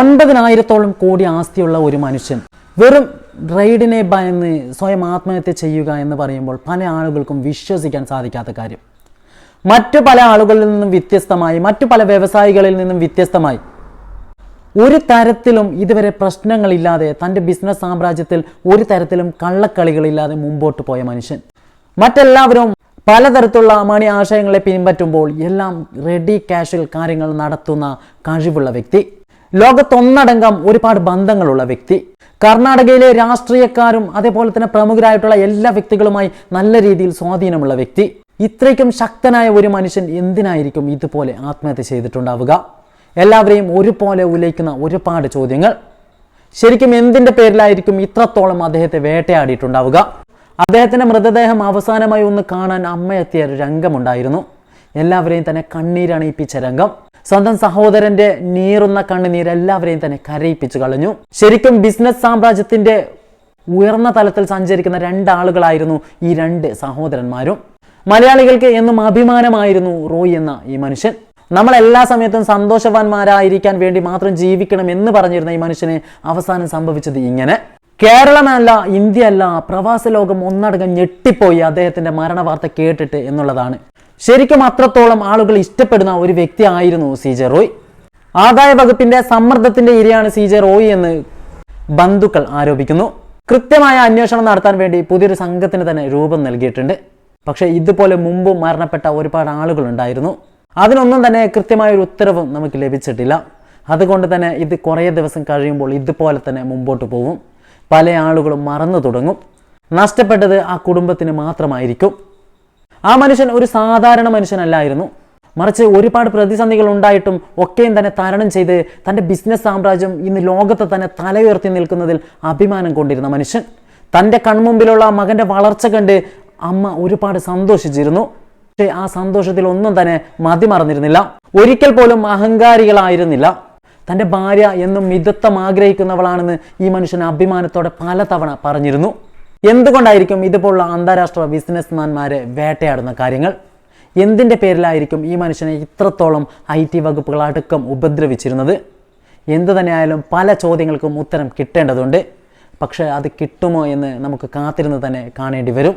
ഒൻപതിനായിരത്തോളം കോടി ആസ്തിയുള്ള ഒരു മനുഷ്യൻ വെറും റൈഡിനെ ഭയന്ന് സ്വയം ആത്മഹത്യ ചെയ്യുക എന്ന് പറയുമ്പോൾ പല ആളുകൾക്കും വിശ്വസിക്കാൻ സാധിക്കാത്ത കാര്യം. മറ്റു പല ആളുകളിൽ നിന്നും വ്യത്യസ്തമായി മറ്റു പല വ്യവസായികളിൽ നിന്നും വ്യത്യസ്തമായി ഒരു തരത്തിലും ഇതുവരെ പ്രശ്നങ്ങളില്ലാതെ തന്റെ ബിസിനസ് സാമ്രാജ്യത്തിൽ ഒരു തരത്തിലും കള്ളക്കളികളില്ലാതെ മുമ്പോട്ട് പോയ മനുഷ്യൻ. മറ്റെല്ലാവരും പലതരത്തിലുള്ള മണി ആശയങ്ങളെ പിൻപറ്റുമ്പോൾ എല്ലാം റെഡി ക്യാഷിൽ കാര്യങ്ങൾ നടത്തുന്ന കഴിവുള്ള വ്യക്തി. ലോകത്തൊന്നടങ്കം ഒരുപാട് ബന്ധങ്ങളുള്ള വ്യക്തി. കർണാടകയിലെ രാഷ്ട്രീയക്കാരും അതേപോലെ തന്നെ പ്രമുഖരായിട്ടുള്ള എല്ലാ വ്യക്തികളുമായി നല്ല രീതിയിൽ സ്വാധീനമുള്ള വ്യക്തി. ഇത്രയ്ക്കും ശക്തനായ ഒരു മനുഷ്യൻ എന്തിനായിരിക്കും ഇതുപോലെ ആത്മഹത്യ ചെയ്തിട്ടുണ്ടാവുക? എല്ലാവരെയും ഒരുപോലെ ഉലയിക്കുന്ന ഒരുപാട് ചോദ്യങ്ങൾ. ശരിക്കും എന്തിന്റെ പേരിലായിരിക്കും ഇത്രത്തോളം അദ്ദേഹത്തെ വേട്ടയാടിയിട്ടുണ്ടാവുക? അദ്ദേഹത്തിന്റെ മൃതദേഹം അവസാനമായി ഒന്ന് കാണാൻ അമ്മയെത്തിയ രംഗമുണ്ടായിരുന്നു. എല്ലാവരെയും തന്നെ കണ്ണീരണയിപ്പിച്ച രംഗം. സ്വന്തം സഹോദരന്റെ നീറുന്ന കണ്ണുനീർ എല്ലാവരെയും തന്നെ കരയിപ്പിച്ചു കളഞ്ഞു. ശരിക്കും ബിസിനസ് സാമ്രാജ്യത്തിന്റെ ഉയർന്ന തലത്തിൽ സഞ്ചരിക്കുന്ന രണ്ടാളുകളായിരുന്നു ഈ രണ്ട് സഹോദരന്മാരും. മലയാളികൾക്ക് എന്നും അഭിമാനമായിരുന്നു റോയ് എന്ന ഈ മനുഷ്യൻ. നമ്മൾ എല്ലാ സമയത്തും സന്തോഷവാന്മാരായിരിക്കാൻ വേണ്ടി മാത്രം ജീവിക്കണം എന്ന് പറഞ്ഞിരുന്ന ഈ മനുഷ്യന് അവസാനം സംഭവിച്ചത് ഇങ്ങനെ. കേരളമല്ല ഇന്ത്യ അല്ല പ്രവാസ ലോകം ഒന്നടങ്കം ഞെട്ടിപ്പോയി അദ്ദേഹത്തിന്റെ മരണ വാർത്ത കേട്ടിട്ട് എന്നുള്ളതാണ്. ശരിക്കും അത്രത്തോളം ആളുകൾ ഇഷ്ടപ്പെടുന്ന ഒരു വ്യക്തി ആയിരുന്നു സി ജെ റോയ്. ആദായ വകുപ്പിന്റെ സമ്മർദ്ദത്തിന്റെ ഇരയാണ് സി ജെ റോയ് എന്ന് ബന്ധുക്കൾ ആരോപിക്കുന്നു. കൃത്യമായ അന്വേഷണം നടത്താൻ വേണ്ടി പുതിയൊരു സംഘത്തിന് തന്നെ രൂപം നൽകിയിട്ടുണ്ട്. പക്ഷേ ഇതുപോലെ മുമ്പ് മരണപ്പെട്ട ഒരുപാട് ആളുകൾ ഉണ്ടായിരുന്നു. അതിനൊന്നും തന്നെ കൃത്യമായ ഒരു ഉത്തരവും നമുക്ക് ലഭിച്ചിട്ടില്ല. അതുകൊണ്ട് തന്നെ ഇത് കുറേ ദിവസം കഴിയുമ്പോൾ ഇതുപോലെ തന്നെ മുമ്പോട്ട് പോകും പല ആളുകളും മറന്നു തുടങ്ങും. നഷ്ടപ്പെട്ടത് ആ കുടുംബത്തിന് മാത്രമായിരിക്കും. ആ മനുഷ്യൻ ഒരു സാധാരണ മനുഷ്യനല്ലായിരുന്നു. മറിച്ച് ഒരുപാട് പ്രതിസന്ധികൾ ഉണ്ടായിട്ടും ഒക്കെയും തന്നെ തരണം ചെയ്ത് തന്റെ ബിസിനസ് സാമ്രാജ്യം ഇന്ന് ലോകത്തെ തന്നെ തലയുയർത്തി നിൽക്കുന്നതിൽ അഭിമാനം കൊണ്ടിരുന്ന മനുഷ്യൻ. തന്റെ കൺമുമ്പിലുള്ള മകന്റെ വളർച്ച കണ്ട് അമ്മ ഒരുപാട് സന്തോഷിച്ചിരുന്നു. പക്ഷേ ആ സന്തോഷത്തിൽ ഒന്നും തന്നെ മതിമറന്നിരുന്നില്ല. ഒരിക്കൽ പോലും അഹങ്കാരികളായിരുന്നില്ല. തന്റെ ഭാര്യ എന്നും മിതത്വം ആഗ്രഹിക്കുന്നവളാണെന്ന് ഈ മനുഷ്യൻ അഭിമാനത്തോടെ പലതവണ പറഞ്ഞിരുന്നു. എന്തുകൊണ്ടായിരിക്കും ഇതുപോലുള്ള അന്താരാഷ്ട്ര ബിസിനസ്മാൻമാരെ വേട്ടയാടുന്ന കാര്യങ്ങൾ? എന്തിന്റെ പേരിലായിരിക്കും ഈ മനുഷ്യനെ ഇത്രത്തോളം ഐ ടി വകുപ്പുകൾ അടക്കം ഉപദ്രവിച്ചിരുന്നത്? എന്തു തന്നെയായാലും പല ചോദ്യങ്ങൾക്കും ഉത്തരം കിട്ടേണ്ടതുണ്ട്. പക്ഷേ അത് കിട്ടുമോ എന്ന് നമുക്ക് കാത്തിരുന്ന് തന്നെ കാണേണ്ടി വരും.